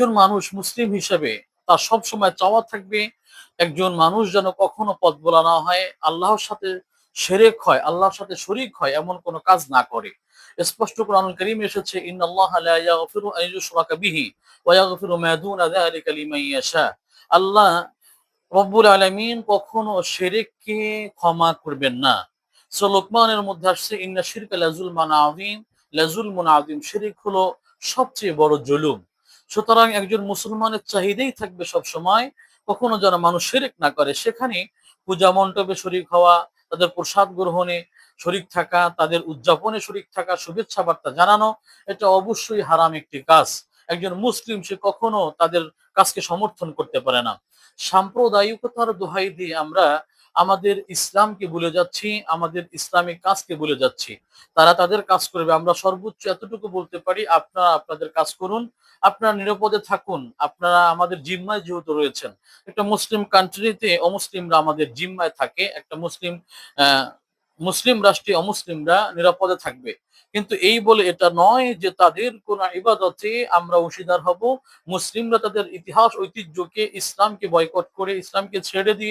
একজন মানুষ মুসলিম হিসেবে তার সবসময় চাওয়া থাকবে, একজন মানুষ যেন কখনো পথ বলা না হয়, আল্লাহর সাথে সেরেক হয়, আল্লাহর সাথে শরিক হয় এমন কোনো কাজ না করে। স্পষ্ট কোরআন করিম এসেছে আল্লাহ রব্বুল আলামিন কখনো শিরককে ক্ষমা করবেন না। সূরা লোকমানের মধ্যে আসছে, ইন্না শিরকা লাযুলমান আযীম লাযুলমুন আযীম। শিরক হলো সবচেয়ে বড় জুলুম। সুতরাং একজন মুসলমানের চাহিদাই থাকবে সব সময় কখনো যেন মানুষ শেরেক না করে। সেখানে পূজা মণ্ডপে শরিক হওয়া, তাদের প্রসাদ গ্রহণে শরিক থাকা, তাদের উদযাপনে শরিক থাকা শুভেচ্ছা বার্তা জানানো, এটা অবশ্যই হারাম একটি কাজ। একজন মুসলিম সে কখনো তাদের কাজকে সমর্থন করতে পারে না। সাম্প্রদায়িকতার দোহাই দিয়ে আমরা আমাদের ইসলামকে ভুলে যাচ্ছি, আমাদের ইসলামিক কাজকে ভুলে যাচ্ছি। তারা তাদের কাজ করবে। আমরা সর্বোচ্চ এতটুকু বলতে পারি, আপনারা আপনাদের কাজ করুন, আপনারা নিরাপদে থাকুন, আপনারা আমাদের জিম্মায় যেহেতু রয়েছেন। একটা মুসলিম কান্ট্রিতে অমুসলিমরা আমাদের জিম্মায় থাকে, একটা মুসলিম মুসলিম রাষ্ট্রে অমুসলিমরা নিরাপদে থাকবে। কিন্তু এই বলে এটা নয় যে তাদের কোন ইবাদতে আমরা অংশীদার হব। মুসলিমরা তাদের ইতিহাস, ঐতিহ্যকে ইসলামকে বয়কট করে, ইসলামকে ছেড়ে দিয়ে